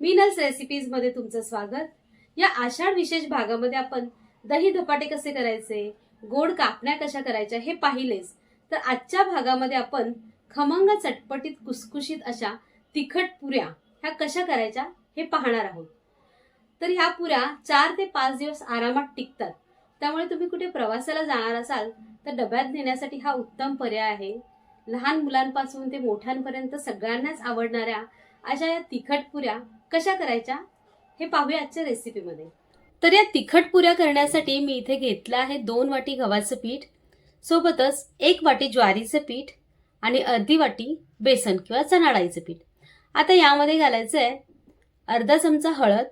रेसिपीजमध्ये तुमचं स्वागत. या आषाढ विशेष भागामध्ये आपण दही धपाटे कसे करायचे गोड कापण्या कशा करायच्या हे पाहिलेच. तर आजच्या भागामध्ये आपण खमंग चटपटीत कुसकुशीत अशा तिखट पुऱ्या ह्या कशा करायच्या हे पाहणार आहोत. तर ह्या पुऱ्या चार ते पाच दिवस आरामात टिकतात. त्यामुळे तुम्ही कुठे प्रवासाला जाणार असाल तर डब्यात नेण्यासाठी हा उत्तम पर्याय आहे. लहान मुलांपासून ते मोठ्यांपर्यंत सगळ्यांनाच आवडणाऱ्या अशा या तिखट पुऱ्या कशा करायच्या? हे पाहूया आजच्या रेसिपीमध्ये तर या तिखट पुऱ्या करण्यासाठी मी इथे घेतलं आहे दोन वाटी गव्हाचं पीठ सोबतच एक वाटी ज्वारीचं पीठ आणि अर्धी वाटी बेसन किंवा चणा डाळीचं पीठ. आता यामध्ये घालायचं आहे अर्धा चमचा हळद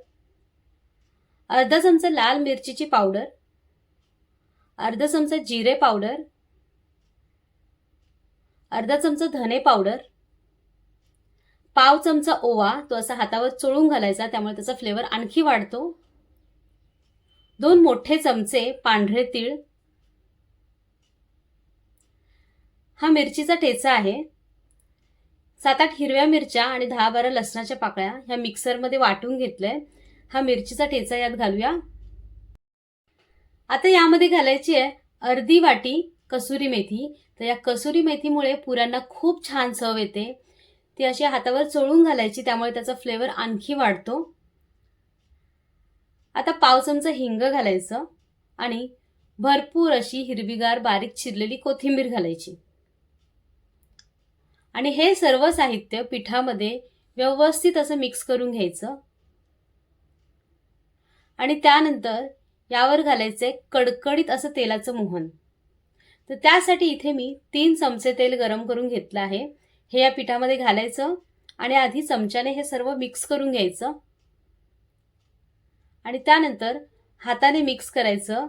अर्धा चमचा लाल मिरचीची पावडर अर्धा चमचा जिरे पावडर अर्धा चमचा धने पावडर पाव चमचा ओवा तो असा हातावर चोळून घालायचा त्यामुळे त्याचा फ्लेवर आणखी वाढतो. दोन मोठे चमचे पांढरे तीळ. हा मिरचीचा ठेचा आहे. सात आठ हिरव्या मिरच्या आणि दहा बारा लसणाच्या पाकळ्या ह्या मिक्सरमध्ये वाटून घेतलंय. हा मिरचीचा ठेचा यात घालूया. आता यामध्ये घालायची आहे अर्धी वाटी कसुरी मेथी. तर या कसुरी मेथीमुळे पुरांना खूप छान चव येते. ती अशी हातावर चोळून घालायची त्यामुळे त्याचा फ्लेवर आणखी वाढतो. आता पाव चमचा हिंग घालायचं आणि भरपूर अशी हिरवीगार बारीक चिरलेली कोथिंबीर घालायची. आणि हे सर्व साहित्य पिठामध्ये व्यवस्थित असं मिक्स करून घ्यायचं. आणि त्यानंतर यावर घालायचंय कडकडीत असं तेलाचं मोहन. तर त्यासाठी इथे मी तीन चमचे तेल गरम करून घेतलं आहे. हे या पिठामध्ये घालायचं आणि आधी चमच्याने हे सर्व मिक्स करून घ्यायचं. आणि त्यानंतर हाताने मिक्स करायचं.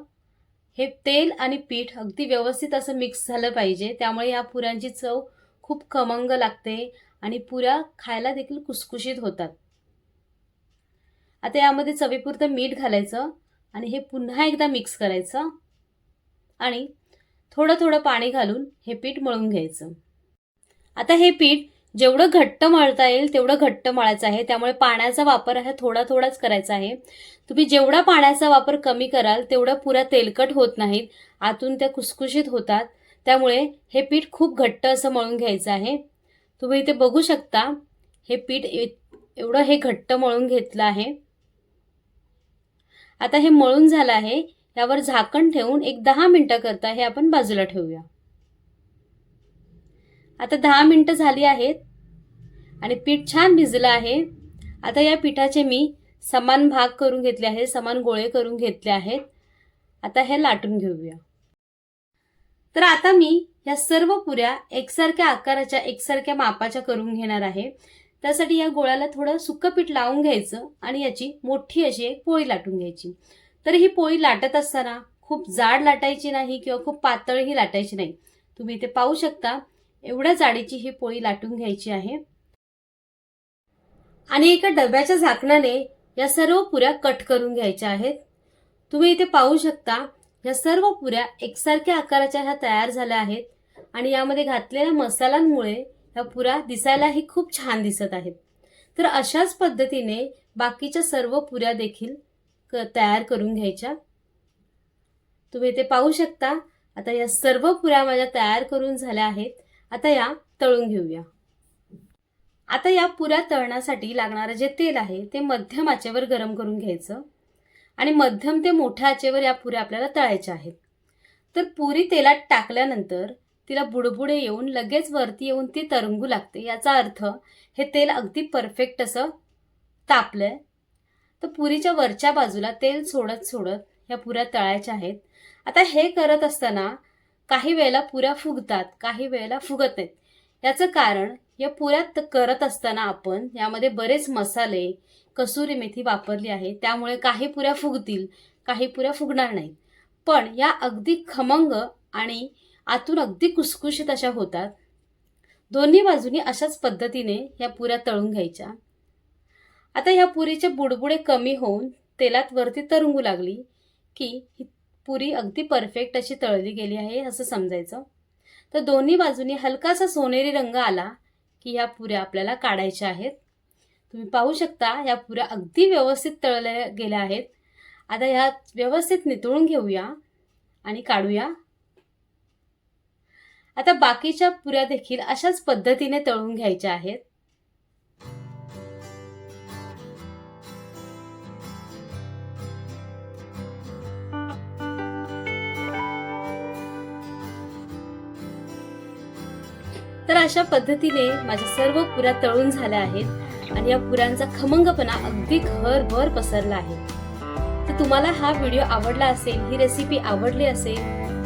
हे तेल आणि पीठ अगदी व्यवस्थित असं मिक्स झालं पाहिजे. त्यामुळे या पुऱ्यांची चव खूप खमंग लागते आणि पुऱ्या खायला देखील कुसकुशीत होतात. आता यामध्ये चवीपुरतं मीठ घालायचं आणि हे पुन्हा एकदा मिक्स करायचं. आणि थोडं थोडं पाणी घालून हे पीठ मळून घ्यायचं. आता हे पीठ जेवढं घट्ट मळता येईल तेवढं घट्ट मळायचं आहे. त्यामुळे पाण्याचा वापर हा थोडा थोडाच करायचा आहे. तुम्ही जेवढा पाण्याचा वापर कमी कराल तेवढं पुरा तेलकट होत नाहीत. आतून त्या खुसखुशीत होतात. त्यामुळे हे पीठ खूप घट्ट असं मळून घ्यायचं आहे. तुम्ही इथे बघू शकता हे पीठ एवढं हे घट्ट मळून घेतलं आहे. आता हे मळून झालं आहे. यावर झाकण ठेवून एक दहा मिनटं करता हे आपण बाजूला ठेवूया. आता दहा मिनटं झाली आहेत. आणि पीठ छान भिजलं आहे. आता या पिठाचे मी समान भाग करून घेतले आहेत समान गोळे करून घेतले आहेत. आता हे लाटून घेऊया. तर आता मी या सर्व पुऱ्या एकसारख्या आकाराच्या एकसारख्या मापाच्या करून घेणार आहे. त्यासाठी या गोळ्याला थोडं सुकं पीठ लावून घ्यायचं आणि याची मोठी अशी एक पोळी लाटून घ्यायची. तर ही पोळी लाटत असताना खूप जाड लाटायची नाही किंवा खूप पातळही लाटायची नाही. तुम्ही इथे पाहू शकता. एवढ्या जाडीची ही पोळी लाटून घ्यायची आहे. आणि एका डब्याच्या झाकणाने या सर्व पुऱ्या कट करून घ्यायच्या आहेत. तुम्ही इथे पाहू शकता या सर्व पुऱ्या एकसारख्या आकाराच्या ह्या तयार झाल्या आहेत आणि यामध्ये घातलेल्या मसाल्यांमुळे ह्या पुऱ्या दिसायलाही खूप छान दिसत आहेत. तर अशाच पद्धतीने बाकीच्या सर्व पुऱ्या देखील क तयार करून घ्यायच्या. तुम्ही इथे पाहू शकता आता या सर्व पुऱ्या माझ्या तयार करून झाल्या आहेत. आता या तळून घेऊया. आता या पुऱ्या तळण्यासाठी लागणारं जे तेल आहे ते मध्यम आचेवर गरम करून घ्यायचं आणि मध्यम ते मोठ्या आचेवर या पुऱ्या आपल्याला तळायच्या आहेत. तर पुरी तेलात टाकल्यानंतर तिला बुडबुडे येऊन लगेच वरती येऊन ती तरंगू लागते. याचा अर्थ हे तेल अगदी परफेक्ट असं तापलंय. तर पुरीच्या वरच्या बाजूला तेल सोडत सोडत ह्या पुऱ्या तळायच्या आहेत. आता हे करत असताना काही वेळेला पुऱ्या फुगतात काही वेळेला फुगत नाहीत. याचं कारण या पुऱ्यात करत असताना आपण यामध्ये बरेच मसाले कसुरी मेथी वापरली आहे. त्यामुळे काही पुऱ्या फुगतील काही पुऱ्या फुगणार नाहीत. पण या अगदी खमंग आणि आतून अगदी कुसकुशीत अशा होतात. दोन्ही बाजूनी अशाच पद्धतीने या पुऱ्या तळून घ्यायच्या. आता ह्या पुरीचे बुडबुडे कमी होऊन तेलात वरती तरंगू लागली की ही पुरी अगदी परफेक्ट अशी तळली गेली आहे असं समजायचं. तर दोन्ही बाजूनी हलकासा सोनेरी रंग आला की ह्या पुऱ्या आपल्याला काढायच्या आहेत. तुम्ही पाहू शकता ह्या पुऱ्या अगदी व्यवस्थित तळल्या गेल्या आहेत. आता ह्या व्यवस्थित नितळून घेऊया आणि काढूया. आता बाकीच्या पुऱ्या देखील अशाच पद्धतीने तळून घ्यायच्या आहेत. तर अशा पद्धतीने माझ्या सर्व पुऱ्या तळून झाल्या आहेत आणि या पुऱ्यांचा खमंगपणा अगदी घरभर पसरला आहे. तर तुम्हाला हा व्हिडिओ आवडला असेल ही रेसिपी आवडली असेल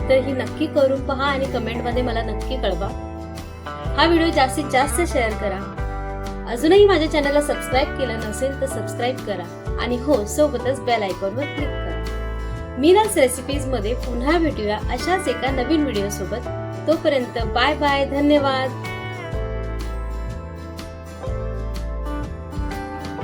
तर ही नक्की करून पहा आणि कमेंटमध्ये मला नक्की कळवा. हा व्हिडिओ जास्तीत जास्त शेअर करा. अजूनही माझ्या चॅनलला सबस्क्राईब केलं नसेल तर सबस्क्राईब करा आणि हो सोबतच बेल आयकॉनवर क्लिक करा. मीनाच रेसिपीजमध्ये पुन्हा भेटूया अशाच एका नवीन व्हिडिओ सोबत तोपर्यंत बाय बाय धन्यवाद.